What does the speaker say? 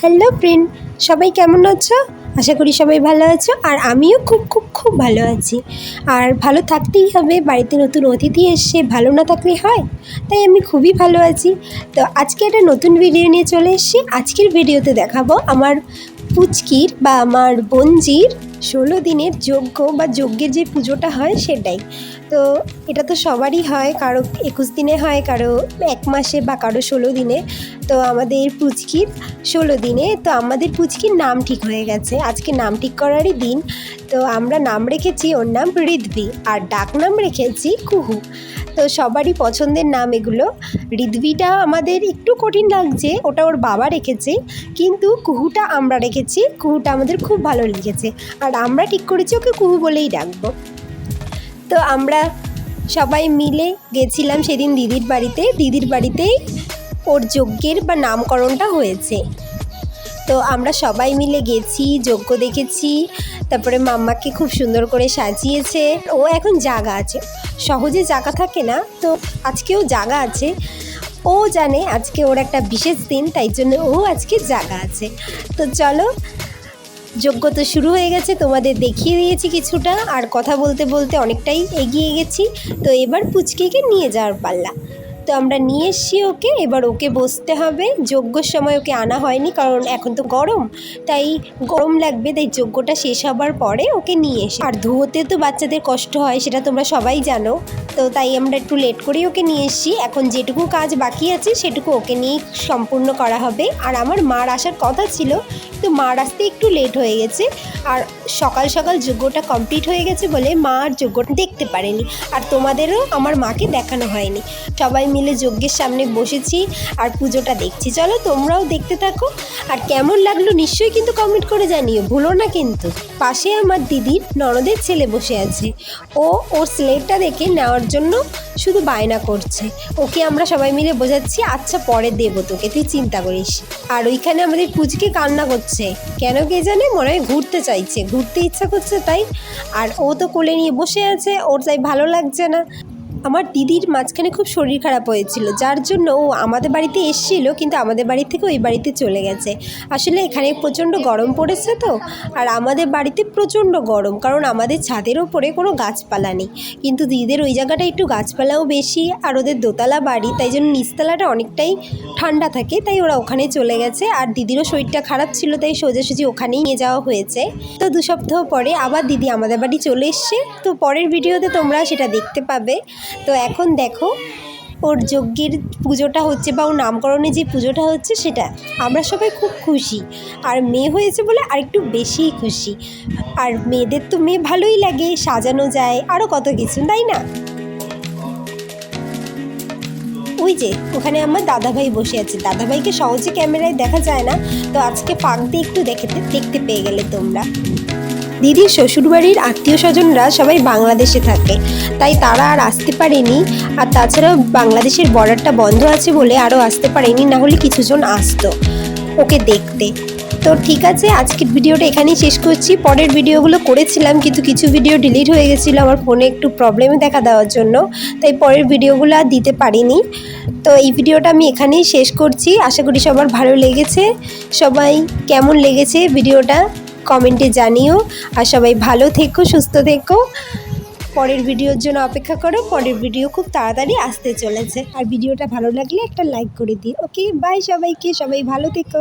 Hello friend সবাই কেমন আছো? আশা করি সবাই ভালো আছো, আর আমিও খুব খুব খুব ভালো আছি। আর ভালো থাকতেই হবে, বাড়িতে নতুন অতিথি এসে ভালো না থাকলে হয়? তাই আমি খুবই ভালো আছি। তো আজকে একটা নতুন ভিডিও নিয়ে চলে এসেছি। আজকের ভিডিওতে দেখাবো আমার পুচকির বা আমার বঞ্জির ষোলো দিনের যজ্ঞ বা যজ্ঞের যে পুজোটা হয় সেটাই। তো এটা তো সবারই হয়, কারও একুশ দিনে হয়, কারও এক মাসে বা কারও ষোলো দিনে। তো আমাদের পুচকির ষোলো দিনে, তো আমাদের পুচকির নাম ঠিক হয়ে গেছে। আজকে নাম ঠিক করারই দিন। তো আমরা নাম রেখেছি, ওর নাম ঋদ্বি আর ডাক নাম রেখেছি কুহু। তো সবারই পছন্দের নাম এগুলো। ঋদ্বিটা আমাদের একটু কঠিন লাগছে, ওটা ওর বাবা রেখেছে, কিন্তু কুহুটা আমরা রেখেছি, কুহুটা আমাদের খুব ভালো লেগেছে। আর আমরা ঠিক করেছি ওকে কুহু বলেই ডাকবো। তো আমরা সবাই মিলে গেছিলাম সেদিন দিদির বাড়িতে। দিদির বাড়িতেই ওর যজ্ঞের বা নামকরণটা হয়েছে। তো আমরা সবাই মিলে গেছি, যজ্ঞ দেখেছি, তারপরে মাম্মাকে খুব সুন্দর করে সাজিয়েছে। ও এখন জাগা আছে। সহজে জাগা থাকে না, তো আজকেও জাগা আছে। ও জানে আজকে ওর একটা বিশেষ দিন, তাই জন্য ও আজকে জাগা আছে। তো চলো, যজ্ঞ তো শুরু হয়ে গেছে, তোমাদের দেখিয়ে দিয়েছি কিছুটা। আর কথা বলতে বলতে অনেকটাই এগিয়ে গেছি। তো এবার পুচকিকে নিয়ে যাওয়ার পাল্লা। তো আমরা নিয়ে এসছি ওকে। এবার ওকে বসতে হবে। যজ্ঞর সময় ওকে আনা হয়নি কারণ এখন তো গরম। তাই গরম লাগবে, তাই যজ্ঞটা শেষ হবার পরে ওকে নিয়ে এসে আর ধুয়োতে তো বাচ্চাদের কষ্ট হয়, সেটা তোমরা সবাই জানো। তো তাই আমরা একটু লেট করেই ওকে নিয়ে এসেছি। এখন যেটুকু কাজ বাকি আছে, সেটুকু ওকে নিয়েই সম্পূর্ণ করা হবে। আর আমার মার আসার কথা ছিল তো মার আসতে একটু লেট হয়ে গেছে। আর সকাল সকাল যজ্ঞটা কমপ্লিট হয়ে গেছে বলে মা আর যজ্ঞটা দেখতে পারেনি। আর তোমাদেরও আমার মাকে দেখানো হয়নি। সবাই মিলে যজ্ঞের সামনে বসেছি আর পুজোটা দেখছি। চলো তোমরাও দেখতে থাকো। আর কেমন লাগল নিশ্চয়ই কিন্তু কমেন্ট করে জানিও। ভুলো না কিন্তু। পাশে আমার দিদির ননদের ছেলে বসে আছে। ও ওর স্লেটটা দেখে নেওয়ার জন্য শুধু বায়না করছে। ওকে আমরা সবাই মিলে বোঝাচ্ছি আচ্ছা পরে দেবো তোকে, তুই চিন্তা করিস। আর ওইখানে আমাদের পুচকে কান্না করছে। কেন কে জানে, মনে হয় ঘুরতে চাইছে। ঘুরতে ইচ্ছা করছে তাই। আর ও তো কোলে নিয়ে বসে আছে, ওর তাই ভালো লাগছে না। আমার দিদির মাঝখানে খুব শরীর খারাপ হয়েছিল, যার জন্য ও আমাদের বাড়িতে এসেছিল, কিন্তু আমাদের বাড়ি থেকে ওই বাড়িতে চলে গেছে। আসলে এখানে প্রচণ্ড গরম পড়েছে তো, আর আমাদের বাড়িতে প্রচণ্ড গরম, কারণ আমাদের ছাদের ওপরে কোনো গাছপালা নেই। কিন্তু দিদিদের ওই জায়গাটা একটু গাছপালাও বেশি, আর ওদের দোতলা বাড়ি, তাই জন্য নিচতলাটা অনেকটাই ঠান্ডা থাকে, তাই ওরা ওখানে চলে গেছে। আর দিদিরও শরীরটা খারাপ ছিল, তাই সোজাসুজি ওখানেই নিয়ে যাওয়া হয়েছে। তো দু সপ্তাহ পরে আবার দিদি আমাদের বাড়ি চলে এসছে। তো পরের ভিডিওতে তোমরা সেটা দেখতে পাবে। তো এখন দেখো, ওর যজ্ঞের পুজোটা হচ্ছে বা ওর নামকরণে যে পুজোটা হচ্ছে সেটা। আমরা সবাই খুব খুশি। আর মেয়ে হয়েছে বলে আরেকটু বেশিই খুশি। আর মেয়েদের তো মেয়ে ভালোই লাগে, সাজানো যায় আরও কত কিছু, তাই না? ওই যে, ওখানে আমার দাদাভাই বসে আছে। দাদাভাইকে সহজে ক্যামেরায় দেখা যায় না। তো আজকে ফাঁক দিয়ে একটু দেখতে দেখতে পেয়ে গেলে তোমরা। দিদির শ্বশুরবাড়ির আত্মীয় স্বজনরা সবাই বাংলাদেশে থাকে। তাই তারা আর আসতে পারেনি। আর তাছাড়াও বাংলাদেশের বর্ডারটা বন্ধ আছে বলে আরও আসতে পারেনি, না হলে কিছুজন আসতো ওকে দেখতে। তো ঠিক আছে, আজকের ভিডিওটা এখানেই শেষ করছি। পরের ভিডিওগুলো করেছিলাম, কিন্তু কিছু ভিডিও ডিলিট হয়ে গেছিল, আমার ফোনে একটু প্রবলেমে দেখা দেওয়ার জন্য। তাই পরের ভিডিওগুলো আর দিতে পারিনি। তো এই ভিডিওটা আমি এখানেই শেষ করছি। আশা করি সবার ভালো লেগেছে। সবাই কেমন লেগেছে ভিডিওটা? কমেন্টে জানিও। আর সবাই ভালো থেকো, সুস্থ থেকো। পরের ভিডিওর জন্য অপেক্ষা করো। পরের ভিডিও খুব তাড়াতাড়ি আসতে চলেছে। আর ভিডিওটা ভালো লাগলে একটা লাইক করে দিই ওকে বাই সবাইকে। সবাই ভালো থেকো।